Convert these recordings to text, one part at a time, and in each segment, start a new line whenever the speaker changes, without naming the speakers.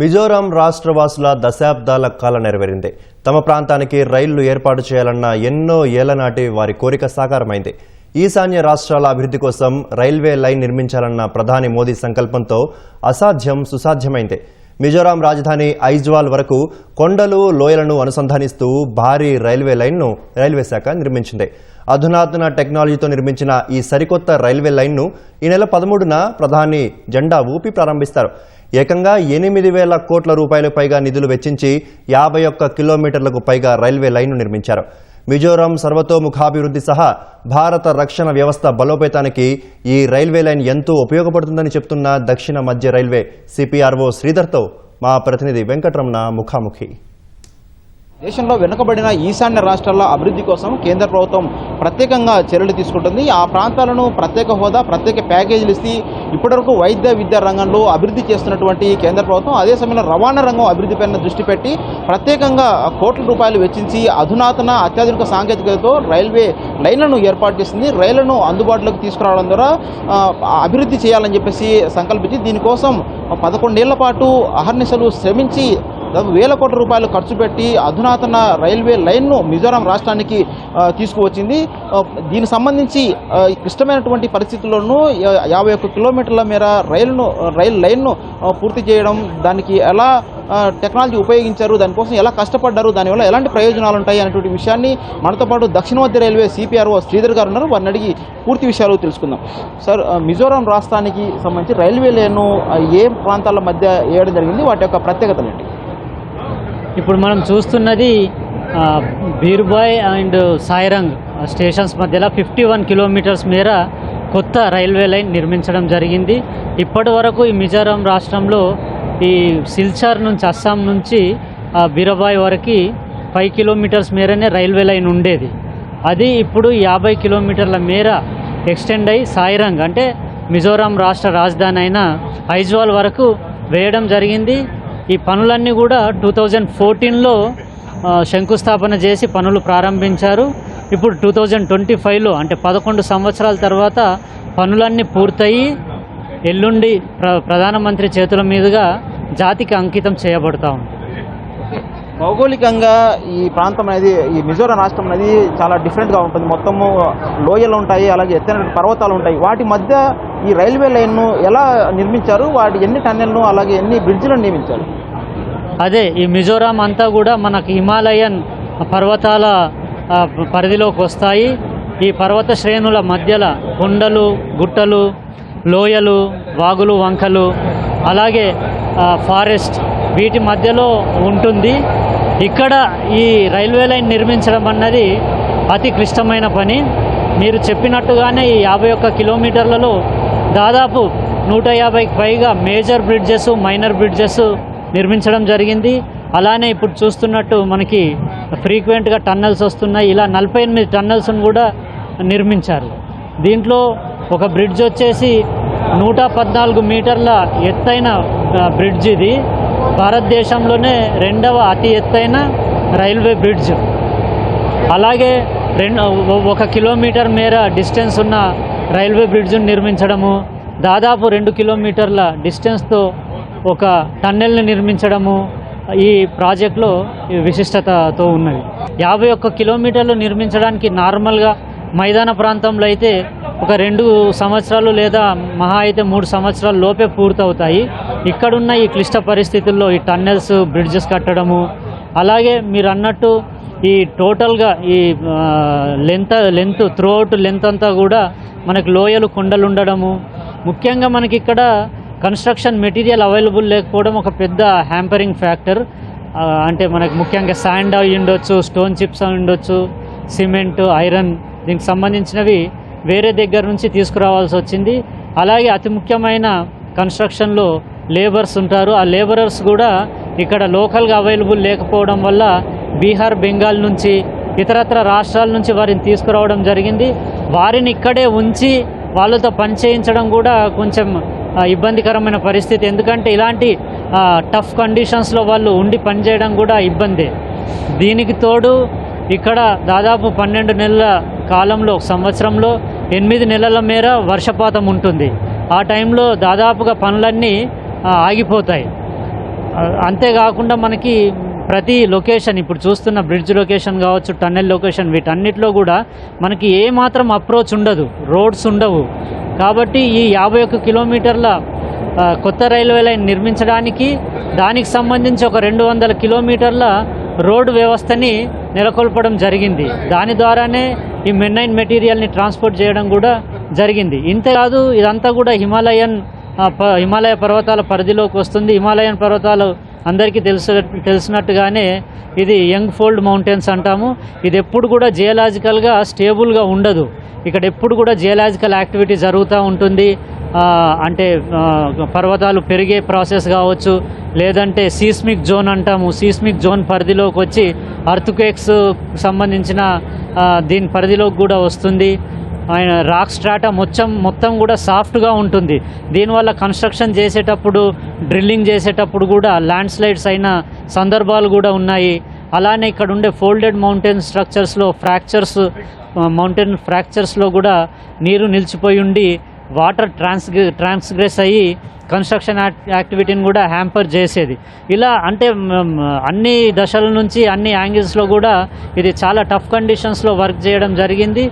మిజోరాం రాష్ట్రవాసుల దశాబ్దాల కాలం నెరవేరింది. తమ ప్రాంతానికి రైళ్ళు ఏర్పాటు చేయాలన్న ఎన్నో ఏళ్ళనాటి వారి కోరిక సాకారమైంది. ఈశాన్య రాష్ట్రాల అభివృద్ధి కోసం రైల్వే లైన్ నిర్మించాలన్న ప్రధాని మోదీ సంకల్పంతో అసాధ్యం సుసాధ్యమైంది. మిజోరాం రాజధాని ఐజ్వాల్ వరకు కొండలు లోయలను అనుసంధానిస్తూ భారీ రైల్వే లైన్ను రైల్వే శాఖ నిర్మించింది. అధునాతన టెక్నాలజీతో నిర్మించిన ఈ సరికొత్త రైల్వే లైన్ను ఈ నెల పదమూడున ప్రధాని జెండా ఊపి ప్రారంభిస్తారు. ఏకంగా ఎనిమిది వేల కోట్ల రూపాయలు పైగా నిధులు వెచ్చించి యాభై ఒక్క కిలోమీటర్లకు పైగా రైల్వే లైన్ను నిర్మించారు. మిజోరాం సర్వతోముఖాభివృద్ధి సహా భారత రక్షణ వ్యవస్థ బలోపేతానికి ఈ రైల్వే లైన్ ఎంతో ఉపయోగపడుతుందని చెప్తున్న దక్షిణ మధ్య రైల్వే సిపిఆర్ఓ శ్రీధర్తో మా ప్రతినిధి వెంకటరమణ ముఖాముఖి.
దేశంలో వెనుకబడిన ఈశాన్య రాష్ట్రాల అభివృద్ధి కోసం కేంద్ర ప్రభుత్వం ప్రత్యేకంగా చర్యలు తీసుకుంటుంది. ఆ ప్రాంతాలను ప్రత్యేక హోదా ప్రత్యేక ప్యాకేజీలు ఇస్తే ఇప్పటివరకు వైద్య విద్యా రంగంలో అభివృద్ధి చేస్తున్నటువంటి కేంద్ర ప్రభుత్వం అదే సమయంలో రవాణా రంగం అభివృద్ధిపైన దృష్టి పెట్టి ప్రత్యేకంగా కోట్ల రూపాయలు వెచ్చించి అధునాతన అత్యాధునిక సాంకేతికతతో రైల్వే లైన్లను ఏర్పాటు చేసింది. రైళ్ళను అందుబాటులోకి తీసుకురావడం ద్వారా అభివృద్ధి చేయాలని చెప్పేసి సంకల్పించి దీనికోసం పదకొండేళ్ళ పాటు అహర్నిశలు శ్రమించి వేల కోట్ల రూపాయలు ఖర్చు పెట్టి అధునాతన రైల్వే లైన్ను మిజోరాం రాష్ట్రానికి తీసుకువచ్చింది. దీనికి సంబంధించి క్లిష్టమైనటువంటి పరిస్థితుల్లోనూ యాభై ఒక్క కిలోమీటర్ల మేర రైలును రైల్ లైన్ను పూర్తి చేయడం దానికి ఎలా టెక్నాలజీ ఉపయోగించారు దానికోసం ఎలా కష్టపడ్డారు దానివల్ల ఎలాంటి ప్రయోజనాలు ఉంటాయి అనేటువంటి విషయాన్ని మనతో పాటు దక్షిణ మధ్య రైల్వే సిపిఆర్ఓ శ్రీధర్ గారు ఉన్నారు. వారిని అడిగి పూర్తి విషయాలు తెలుసుకుందాం. సార్ మిజోరాం రాష్ట్రానికి సంబంధించి రైల్వే లైన్ ఏ ప్రాంతాల మధ్య వేయడం జరిగింది? వాటి యొక్క ప్రత్యేకతలు ఏంటి?
ఇప్పుడు మనం చూస్తున్నది బీర్బాయ్ అండ్ సాయిరంగ్ స్టేషన్స్ మధ్యలో ఫిఫ్టీ వన్ కిలోమీటర్స్ మేర కొత్త రైల్వే లైన్ నిర్మించడం జరిగింది. ఇప్పటి వరకు ఈ మిజోరాం రాష్ట్రంలో ఈ సిల్చార్ నుంచి అస్సాం నుంచి ఆ, బీరబాయ్ వరకు ఫైవ్ కిలోమీటర్స్ మేరనే రైల్వే లైన్ ఉండేది. అది ఇప్పుడు యాభై కిలోమీటర్ల మేర ఎక్స్టెండ్ అయ్యి సాయిరంగ్ అంటే మిజోరాం రాష్ట్ర రాజధాని అయిన ఐజ్వాల్ వరకు వేయడం జరిగింది. ఈ పనులన్నీ కూడా టూ థౌజండ్ ఫోర్టీన్లో శంకుస్థాపన చేసి పనులు ప్రారంభించారు. ఇప్పుడు టూ థౌజండ్ ట్వంటీ ఫైవ్లో అంటే పదకొండు సంవత్సరాల తర్వాత పనులన్నీ పూర్తయి ఎల్లుండి ప్ర ప్రధానమంత్రి చేతుల మీదుగా జాతికి అంకితం చేయబడతా ఉంది.
భౌగోళికంగా ఈ ప్రాంతం అనేది ఈ మిజోరాం రాష్ట్రం అనేది చాలా డిఫరెంట్గా ఉంటుంది. మొత్తము లోయలు ఉంటాయి అలాగే ఎత్తైన పర్వతాలు ఉంటాయి. వాటి మధ్య ఈ రైల్వే లైన్ను ఎలా నిర్మించారు? వాటి ఎన్ని టన్నెల్ను అలాగే ఎన్ని బ్రిడ్జ్లను నిర్మించారు?
అదే ఈ మిజోరాం అంతా కూడా మనకు హిమాలయన్ పర్వతాల పరిధిలోకి వస్తాయి. ఈ పర్వత శ్రేణుల మధ్యలో కొండలు గుట్టలు లోయలు వాగులు వంకలు అలాగే ఫారెస్ట్ వీటి మధ్యలో ఉంటుంది. ఇక్కడ ఈ రైల్వే లైన్ నిర్మించడం అన్నది అతి క్లిష్టమైన పని. మీరు చెప్పినట్టుగానే ఈ యాభై ఒక్క కిలోమీటర్లలో దాదాపు నూట యాభైకి పైగా మేజర్ బ్రిడ్జెస్ మైనర్ బ్రిడ్జెస్ నిర్మించడం జరిగింది. అలానే ఇప్పుడు చూస్తున్నట్టు మనకి ఫ్రీక్వెంట్గా టన్నల్స్ వస్తున్నాయి. ఇలా నలభై ఎనిమిది టన్నల్స్ను కూడా నిర్మించారు. దీంట్లో ఒక బ్రిడ్జ్ వచ్చేసి నూట పద్నాలుగు మీటర్ల ఎత్తైన బ్రిడ్జ్ ఇది. భారతదేశంలోనే రెండవ అతి ఎత్తైన రైల్వే బ్రిడ్జ్. అలాగే రెండు ఒక కిలోమీటర్ మేర డిస్టెన్స్ ఉన్న రైల్వే బ్రిడ్జ్ను నిర్మించడము దాదాపు రెండు కిలోమీటర్ల డిస్టెన్స్తో ఒక టన్నెల్ని నిర్మించడము ఈ ప్రాజెక్టులో విశిష్టతతో ఉన్నది. యాభై ఒక్క కిలోమీటర్లు నిర్మించడానికి నార్మల్గా మైదాన ప్రాంతంలో అయితే ఒక రెండు సంవత్సరాలు లేదా మహా అయితే మూడు సంవత్సరాల లోపే పూర్తవుతాయి. ఇక్కడున్న ఈ క్లిష్ట పరిస్థితుల్లో ఈ టన్నెల్స్ బ్రిడ్జెస్ కట్టడము అలాగే మీరు అన్నట్టు ఈ టోటల్గా ఈ లెంత్ లెంత్ త్రూఅవుట్ లెంత్ అంతా కూడా మనకు లోయలు కొండలు ఉండడము. ముఖ్యంగా మనకి ఇక్కడ కన్స్ట్రక్షన్ మెటీరియల్ అవైలబుల్ లేకపోవడం ఒక పెద్ద హ్యాంపరింగ్ ఫ్యాక్టర్. అంటే మనకు ముఖ్యంగా శాండ్ అయి ఉండొచ్చు స్టోన్ చిప్స్ అయి ఉండొచ్చు సిమెంట్ ఐరన్ దీనికి సంబంధించినవి వేరే దగ్గర నుంచి తీసుకురావాల్సి వచ్చింది. అలాగే అతి ముఖ్యమైన కన్స్ట్రక్షన్లో లేబర్స్ ఉంటారు. ఆ లేబరర్స్ కూడా ఇక్కడ లోకల్గా అవైలబుల్ లేకపోవడం వల్ల బీహార్ బెంగాల్ నుంచి ఇతరత్ర రాష్ట్రాల నుంచి వారిని తీసుకురావడం జరిగింది. వారిని ఇక్కడే ఉంచి వాళ్ళతో పని చేయించడం కూడా కొంచెం ఇబ్బందికరమైన పరిస్థితి. ఎందుకంటే ఇలాంటి టఫ్ కండిషన్స్లో వాళ్ళు ఉండి పనిచేయడం కూడా ఇబ్బందే. దీనికి తోడు ఇక్కడ దాదాపు పన్నెండు నెలల కాలంలో సంవత్సరంలో ఎనిమిది నెలల మేర వర్షపాతం ఉంటుంది. ఆ టైంలో దాదాపుగా పనులన్నీ ఆగిపోతాయి. అంతేకాకుండా మనకి ప్రతి లొకేషన్ ఇప్పుడు చూస్తున్న బ్రిడ్జ్ లొకేషన్ కావచ్చు టన్నెల్ లొకేషన్ వీటన్నిటిలో కూడా మనకి ఏమాత్రం అప్రోచ్ ఉండదు. రోడ్స్ ఉండవు. కాబట్టి ఈ యాభై ఒక్క కిలోమీటర్ల కొత్త రైల్వే లైన్ నిర్మించడానికి దానికి సంబంధించి ఒక రెండు వందల కిలోమీటర్ల రోడ్డు వ్యవస్థని నెలకొల్పడం జరిగింది. దాని ద్వారానే ఈ మెన్నైన్ మెటీరియల్ని ట్రాన్స్పోర్ట్ చేయడం కూడా జరిగింది. ఇంతేకాదు ఇదంతా కూడా హిమాలయన్ ప- హిమాలయ పర్వతాల పరిధిలోకి వస్తుంది. హిమాలయన్ పర్వతాలు అందరికీ తెలుసు తెలిసినట్టుగానే ఇది యంగ్ ఫోల్డ్ మౌంటైన్స్ అంటాము. ఇది ఎప్పుడు కూడా జియలాజికల్గా స్టేబుల్గా ఉండదు. ఇక్కడ ఎప్పుడు కూడా జియలాజికల్ యాక్టివిటీ జరుగుతూ ఉంటుంది. అంటే పర్వతాలు పెరిగే ప్రాసెస్ కావచ్చు లేదంటే సీస్మిక్ జోన్ అంటాము. సీస్మిక్ జోన్ పరిధిలోకి వచ్చి అర్త్క్వేక్స్ సంబంధించిన దీని పరిధిలోకి కూడా వస్తుంది. ఆయన రాక్ స్ట్రాటా మొత్తం మొత్తం కూడా సాఫ్ట్గా ఉంటుంది. దీనివల్ల కన్స్ట్రక్షన్ చేసేటప్పుడు డ్రిల్లింగ్ చేసేటప్పుడు కూడా ల్యాండ్ స్లైడ్స్ అయిన సందర్భాలు కూడా ఉన్నాయి. అలానే ఇక్కడ ఉండే ఫోల్డెడ్ మౌంటైన్ స్ట్రక్చర్స్లో ఫ్రాక్చర్స్ మౌంటైన్ ఫ్రాక్చర్స్లో కూడా నీరు నిలిచిపోయి ఉండి వాటర్ ట్రాన్స్ ట్రాన్స్గ్రెస్ అయ్యి కన్స్ట్రక్షన్ యాక్టివిటీని కూడా హ్యాంపర్ చేసేది. ఇలా అంటే అన్ని దశల నుంచి అన్ని యాంగిల్స్లో కూడా ఇది చాలా టఫ్ కండిషన్స్లో వర్క్ చేయడం జరిగింది.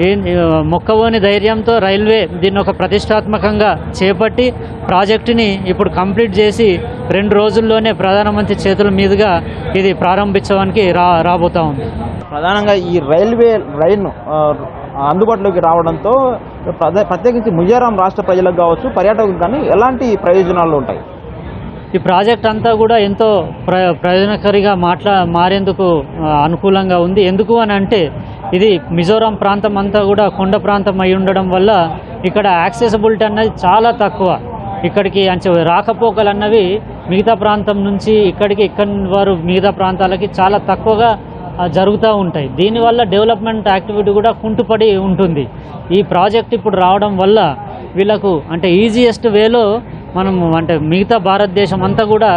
ఏ- మొక్కవోని ధైర్యంతో రైల్వే దీన్ని ఒక ప్రతిష్టాత్మకంగా చేపట్టి ప్రాజెక్టుని ఇప్పుడు కంప్లీట్ చేసి రెండు రోజుల్లోనే ప్రధానమంత్రి చేతుల మీదుగా ఇది ప్రారంభించడానికి రా రాబోతా ఉంది.
ప్రధానంగా ఈ రైల్వే లైన్ అందుబాటులోకి రావడంతో ప్రత్యేకించి మిజోరాం రాష్ట్ర ప్రజలకు కావచ్చు పర్యాటకులకు కానీ ఎలాంటి ప్రయోజనాలు ఉంటాయి?
ఈ ప్రాజెక్ట్ అంతా కూడా ఎంతో ప్ర ప్రయోజనకరిగా మాట్లా మారేందుకు అనుకూలంగా ఉంది. ఎందుకు అని అంటే ఇది మిజోరాం ప్రాంతం అంతా కూడా కొండ ప్రాంతం అయి ఉండడం వల్ల ఇక్కడ యాక్సెసిబిలిటీ అన్నది చాలా తక్కువ. ఇక్కడికి అంటే రాకపోకలు అన్నవి మిగతా ప్రాంతం నుంచి ఇక్కడికి ఇక్కడి వారు మిగతా ప్రాంతాలకి చాలా తక్కువగా జరుగుతూ ఉంటాయి. దీనివల్ల డెవలప్మెంట్ యాక్టివిటీ కూడా కుంటుపడి ఉంటుంది. ఈ ప్రాజెక్ట్ ఇప్పుడు రావడం వల్ల వీళ్ళకు అంటే ఈజియెస్ట్ వేలో మనం అంటే మిగతా భారతదేశం అంతా కూడా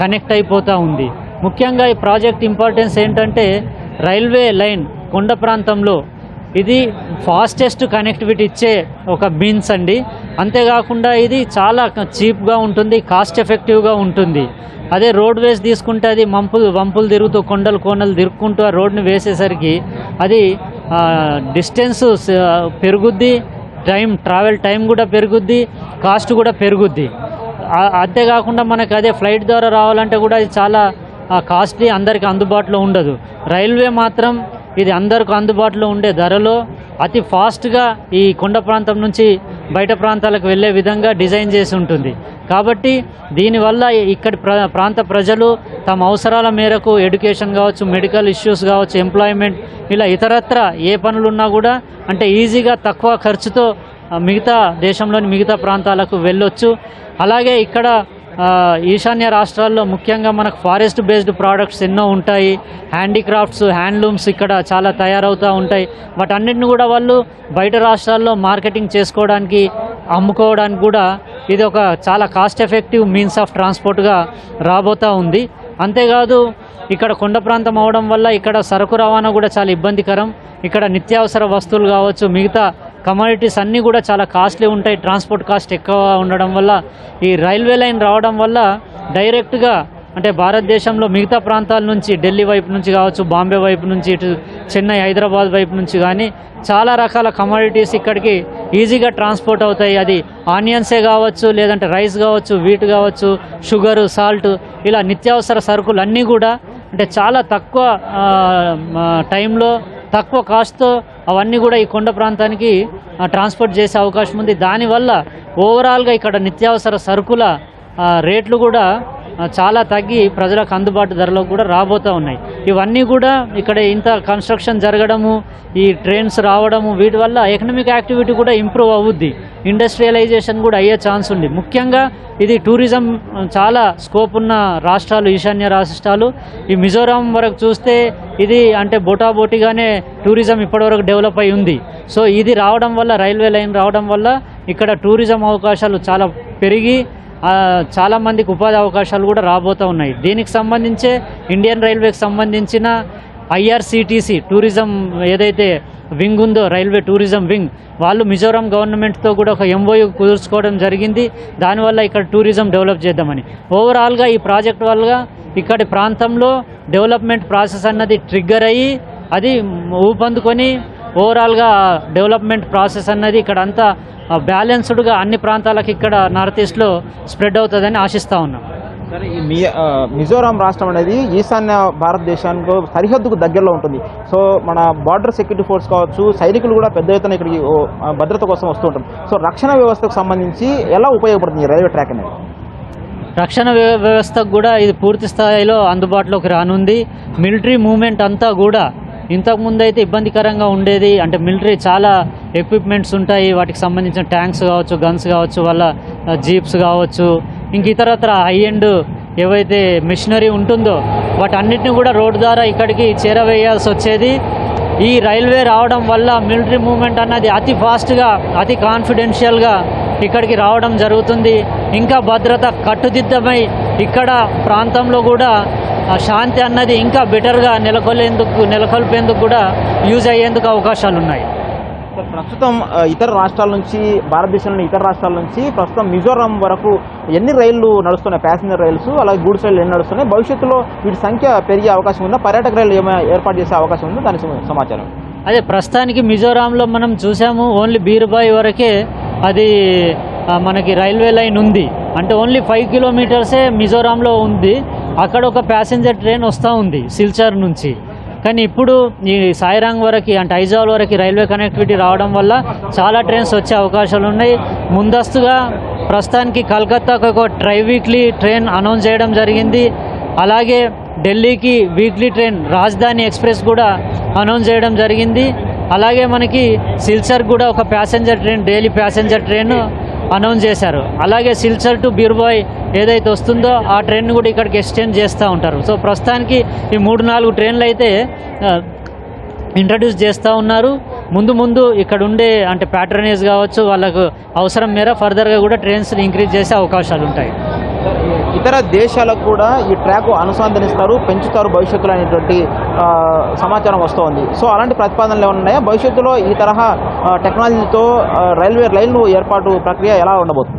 కనెక్ట్ అయిపోతూ ఉంది. ముఖ్యంగా ఈ ప్రాజెక్ట్ ఇంపార్టెన్స్ ఏంటంటే రైల్వే లైన్ కొండ ప్రాంతంలో ఇది ఫాస్టెస్ట్ కనెక్టివిటీ ఇచ్చే ఒక మీన్స్ అండి. అంతేకాకుండా ఇది చాలా చీప్గా ఉంటుంది కాస్ట్ ఎఫెక్టివ్గా ఉంటుంది. అదే రోడ్ వేస్ తీసుకుంటే అది మంపులు వంపులు తిరుగుతూ కొండలు కోనలు తిరుక్కుంటూ ఆ రోడ్ని వేసేసరికి అది డిస్టెన్స్ పెరుగుద్ది టైం ట్రావెల్ టైం కూడా పెరుగుద్ది కాస్ట్ కూడా పెరుగుద్ది. అంతేకాకుండా మనకు అదే ఫ్లైట్ ద్వారా రావాలంటే కూడా ఇది చాలా కాస్ట్లీ అందరికి అందుబాటులో ఉండదు. రైల్వే మాత్రం ఇది అందరికి అందుబాటులో ఉండే ధరలో అతి ఫాస్ట్గా ఈ కొండ ప్రాంతం నుంచి బయట ప్రాంతాలకు వెళ్ళే విధంగా డిజైన్ చేసి ఉంటుంది. కాబట్టి దీనివల్ల ఇక్కడి ప్రాంత ప్రజలు తమ అవసరాల మేరకు ఎడ్యుకేషన్ కావచ్చు మెడికల్ ఇష్యూస్ కావచ్చు ఎంప్లాయ్మెంట్ ఇలా ఇతరత్ర ఏ పనులున్నా కూడా అంటే ఈజీగా తక్కువ ఖర్చుతో మిగతా దేశంలోని మిగతా ప్రాంతాలకు వెళ్ళొచ్చు. అలాగే ఇక్కడ ఈశాన్య రాష్ట్రాల్లో ముఖ్యంగా మనకు ఫారెస్ట్ బేస్డ్ ప్రోడక్ట్స్ ఎన్నో ఉంటాయి. హ్యాండీక్రాఫ్ట్స్ హ్యాండ్లూమ్స్ ఇక్కడ చాలా తయారవుతూ ఉంటాయి. వాటన్నిటిని కూడా వాళ్ళు బయట రాష్ట్రాల్లో మార్కెటింగ్ చేసుకోవడానికి అమ్ముకోవడానికి కూడా ఇది ఒక చాలా కాస్ట్ ఎఫెక్టివ్ మీన్స్ ఆఫ్ ట్రాన్స్పోర్ట్గా రాబోతూ ఉంది. అంతేకాదు ఇక్కడ కొండ ప్రాంతం అవడం వల్ల ఇక్కడ సరుకు రవాణా కూడా చాలా ఇబ్బందికరం. ఇక్కడ నిత్యావసర వస్తువులు కావచ్చు మిగతా కమోడిటీస్ అన్నీ కూడా చాలా కాస్ట్లీ ఉంటాయి. ట్రాన్స్పోర్ట్ కాస్ట్ ఎక్కువ ఉండడం వల్ల ఈ రైల్వే లైన్ రావడం వల్ల డైరెక్ట్గా అంటే భారతదేశంలో మిగతా ప్రాంతాల నుంచి ఢిల్లీ వైపు నుంచి కావచ్చు బాంబే వైపు నుంచి ఇటు చెన్నై హైదరాబాద్ వైపు నుంచి కానీ చాలా రకాల కమోడిటీస్ ఇక్కడికి ఈజీగా ట్రాన్స్పోర్ట్ అవుతాయి. అది ఆనియన్సే కావచ్చు లేదంటే రైస్ కావచ్చు వీట్ కావచ్చు షుగరు సాల్ట్ ఇలా నిత్యావసర సరుకులు అన్నీ కూడా అంటే చాలా తక్కువ టైంలో తక్కువ కాస్ట్తో అవన్నీ కూడా ఈ కొండ ప్రాంతానికి ట్రాన్స్పోర్ట్ చేసే అవకాశం ఉంది. దానివల్ల ఓవరాల్గా ఇక్కడ నిత్యావసర సరుకుల రేట్లు కూడా చాలా తగ్గి ప్రజలకు అందుబాటు ధరలో కూడా రాబోతూ ఉన్నాయి. ఇవన్నీ కూడా ఇక్కడ ఇంత కన్స్ట్రక్షన్ జరగడము ఈ ట్రైన్స్ రావడము వీటి వల్ల ఎకనామిక్ యాక్టివిటీ కూడా ఇంప్రూవ్ అవుద్ది. ఇండస్ట్రియలైజేషన్ కూడా అయ్యే ఛాన్స్ ఉంది. ముఖ్యంగా ఇది టూరిజం చాలా స్కోప్ ఉన్న రాష్ట్రాలు ఈశాన్య రాష్ట్రాలు. ఈ మిజోరాం వరకు చూస్తే ఇది అంటే బోటాబోటీగానే టూరిజం ఇప్పటివరకు డెవలప్ అయి ఉంది. సో ఇది రావడం వల్ల రైల్వే లైన్ రావడం వల్ల ఇక్కడ టూరిజం అవకాశాలు చాలా పెరిగి చాలామందికి ఉపాధి అవకాశాలు కూడా రాబోతూ ఉన్నాయి. దీనికి సంబంధించే ఇండియన్ రైల్వేకి సంబంధించిన ఐఆర్సిటీసీ టూరిజం ఏదైతే వింగ్ ఉందో రైల్వే టూరిజం వింగ్ వాళ్ళు మిజోరాం గవర్నమెంట్తో కూడా ఒక ఎంఓయూ కుదుర్చుకోవడం జరిగింది. దానివల్ల ఇక్కడ టూరిజం డెవలప్ చేద్దామని. ఓవరాల్గా ఈ ప్రాజెక్ట్ వల్ల ఇక్కడి ప్రాంతంలో డెవలప్మెంట్ ప్రాసెస్ అన్నది ట్రిగ్గర్ అయ్యి అది ఊపందుకొని ఓవరాల్గా డెవలప్మెంట్ ప్రాసెస్ అన్నది ఇక్కడ అంతా బ్యాలెన్స్డ్గా అన్ని ప్రాంతాలకు ఇక్కడ నార్త్ ఈస్ట్లో స్ప్రెడ్ అవుతుందని ఆశిస్తూ ఉన్నాం.
సరే ఈ మిజోరాం రాష్ట్రం అనేది ఈశాన్య భారతదేశానికి సరిహద్దుకు దగ్గరలో ఉంటుంది. సో మన బార్డర్ సెక్యూరిటీ ఫోర్స్ కావచ్చు సైనికులు కూడా పెద్ద ఎత్తున ఇక్కడికి భద్రత కోసం వస్తూ ఉంటారు. సో రక్షణ వ్యవస్థకు సంబంధించి ఎలా ఉపయోగపడుతుంది ఈ రైల్వే ట్రాక్ అనేది?
రక్షణ వ్యవస్థకు కూడా ఇది పూర్తి స్థాయిలో అందుబాటులోకి రానుంది. మిలిటరీ మూమెంట్ అంతా కూడా ఇంతకుముందు అయితే ఇబ్బందికరంగా ఉండేది. అంటే మిలిటరీ చాలా ఎక్విప్మెంట్స్ ఉంటాయి. వాటికి సంబంధించిన ట్యాంక్స్ కావచ్చు గన్స్ కావచ్చు వాళ్ళ జీప్స్ కావచ్చు ఇంక ఇతరత్ర హై ఎండ్ ఏవైతే మిషనరీ ఉంటుందో వాటన్నిటిని కూడా రోడ్డు ద్వారా ఇక్కడికి చేరవేయాల్సి వచ్చేది. ఈ రైల్వే రావడం వల్ల మిలిటరీ మూవ్మెంట్ అన్నది అతి ఫాస్ట్గా అతి కాన్ఫిడెన్షియల్గా ఇక్కడికి రావడం జరుగుతుంది. ఇంకా భద్రత కట్టుదిద్దమై ఇక్కడ ప్రాంతంలో కూడా శాంతి అన్నది ఇంకా బెటర్గా నెలకొల్లేందుకు నెలకొల్పేందుకు కూడా యూజ్ అయ్యేందుకు అవకాశాలు ఉన్నాయి
ప్రస్తుతం ఇతర రాష్ట్రాల నుంచి భారతదేశంలోని ఇతర రాష్ట్రాల నుంచి ప్రస్తుతం మిజోరాం వరకు ఎన్ని రైళ్ళు నడుస్తున్నాయి ప్యాసింజర్ రైల్స్ అలాగే గూడ్స్ రైళ్ళు ఎన్ని నడుస్తున్నాయి భవిష్యత్తులో వీటి సంఖ్య పెరిగే అవకాశం ఉందా పర్యాటక రైలు ఏమైనా ఏర్పాటు చేసే అవకాశం ఉందా దాని సమాచారం.
అదే ప్రస్తుతానికి మిజోరాంలో మనం చూసాము ఓన్లీ బీరుబాయి వరకే అది మనకి రైల్వే లైన్ ఉంది. అంటే ఓన్లీ ఫైవ్ కిలోమీటర్సే మిజోరాంలో ఉంది. అక్కడ ఒక ప్యాసింజర్ ట్రైన్ వస్తూ ఉంది సిల్చర్ నుంచి. కానీ ఇప్పుడు ఈ సాయిరాంగ్ వరకు అంటే ఐజాల్ వరకు రైల్వే కనెక్టివిటీ రావడం వల్ల చాలా ట్రైన్స్ వచ్చే అవకాశాలు ఉన్నాయి. ముందస్తుగా ప్రస్తుతానికి కలకత్తాకు ఒక ట్రై వీక్లీ ట్రైన్ అనౌన్స్ చేయడం జరిగింది. అలాగే ఢిల్లీకి వీక్లీ ట్రైన్ రాజధాని ఎక్స్ప్రెస్ కూడా అనౌన్స్ చేయడం జరిగింది. అలాగే మనకి సిల్సర్ కూడా ఒక passenger train daily passenger train announce చేశారు. అలాగే సిల్చర్ టు బీర్బాయ్ ఏదైతే వస్తుందో ఆ ట్రైన్ కూడా ఇక్కడికి ఎక్స్టెండ్ చేస్తూ ఉంటారు. సో ప్రస్తుతానికి ఈ మూడు నాలుగు ట్రైన్లు అయితే ఇంట్రడ్యూస్ చేస్తూ ఉన్నారు. ముందు ముందు ఇక్కడ ఉండే అంటే ప్యాట్రనైజ్ కావచ్చు వాళ్ళకు అవసరం మేర ఫర్దర్గా కూడా ట్రైన్స్ ఇంక్రీజ్ చేసే అవకాశాలు ఉంటాయి
ఇతర దేశాలకు కూడా ఈ ట్రాక్ అనుసంధానిస్తారు పెంచుతారు భవిష్యత్తులో అనేటువంటి సమాచారం వస్తోంది. సో అలాంటి ప్రతిపాదనలు ఏమైనా ఉన్నాయా? భవిష్యత్తులో ఈ తరహా టెక్నాలజీతో రైల్వే రైలు ఏర్పాటు ప్రక్రియ ఎలా ఉండబోతుంది?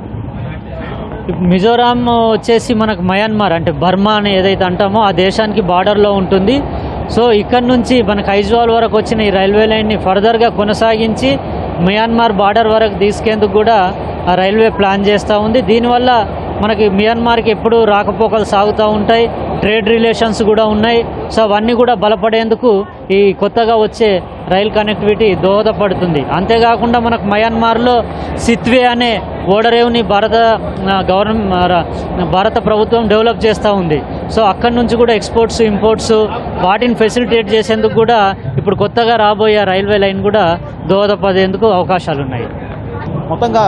మిజోరాం వచ్చేసి మనకు మయన్మార్ అంటే బర్మా అని ఏదైతే అంటామో ఆ దేశానికి బార్డర్లో ఉంటుంది. సో ఇక్కడ నుంచి మనకు ఐజ్వాల్ వరకు వచ్చిన ఈ రైల్వే లైన్ని ఫర్దర్గా కొనసాగించి మయన్మార్ బార్డర్ వరకు తీసుకేందుకు కూడా ఆ రైల్వే ప్లాన్ చేస్తూ ఉంది. దీనివల్ల మనకి మియన్మార్కి ఎప్పుడు రాకపోకలు సాగుతూ ఉంటాయి ట్రేడ్ రిలేషన్స్ కూడా ఉన్నాయి. సో అవన్నీ కూడా బలపడేందుకు ఈ కొత్తగా వచ్చే రైల్ కనెక్టివిటీ దోహదపడుతుంది. అంతేకాకుండా మనకు మయన్మార్లో సిత్వే అనే ఓడరేవుని భారత గవర్నమెంట్ భారత ప్రభుత్వం డెవలప్ చేస్తూ ఉంది. సో అక్కడి నుంచి కూడా ఎక్స్పోర్ట్స్ ఇంపోర్ట్స్ వాటిని ఫెసిలిటేట్ చేసేందుకు కూడా ఇప్పుడు కొత్తగా రాబోయే రైల్వే లైన్ కూడా దోహదపడేందుకు అవకాశాలు ఉన్నాయి
మొత్తంగా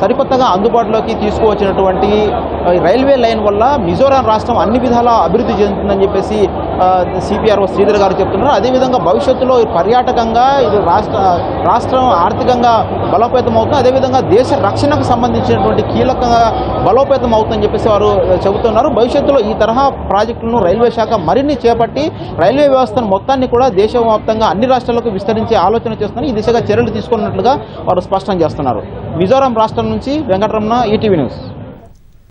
సరికొత్తగా అందుబాటులోకి తీసుకువచ్చినటువంటి రైల్వే లైన్ వల్ల మిజోరాం రాష్ట్రం అన్ని విధాల అభివృద్ధి చెందుతుందని చెప్పేసి సిపిఆర్ఓ శ్రీధర్ గారు చెప్తున్నారు. అదేవిధంగా భవిష్యత్తులో పర్యాటకంగా ఇది రాష్ట్ర రాష్ట్రం ఆర్థికంగా బలోపేతం అవుతుంది అదేవిధంగా దేశ రక్షణకు సంబంధించినటువంటి కీలకంగా బలోపేతం అవుతుందని చెప్పేసి వారు చెబుతున్నారు. భవిష్యత్తులో ఈ తరహా ప్రాజెక్టులను రైల్వే శాఖ మరిన్ని చేపట్టి రైల్వే వ్యవస్థను మొత్తాన్ని కూడా దేశవ్యాప్తంగా అన్ని రాష్ట్రాలకు విస్తరించే ఆలోచన చేస్తున్నారు. ఈ దిశగా చర్యలు తీసుకున్నట్లుగా వారు స్పష్టం చేస్తున్నారు. మిజోరాం రాష్ట్రం నుంచి వెంకటరమణ ఈటీవీ న్యూస్.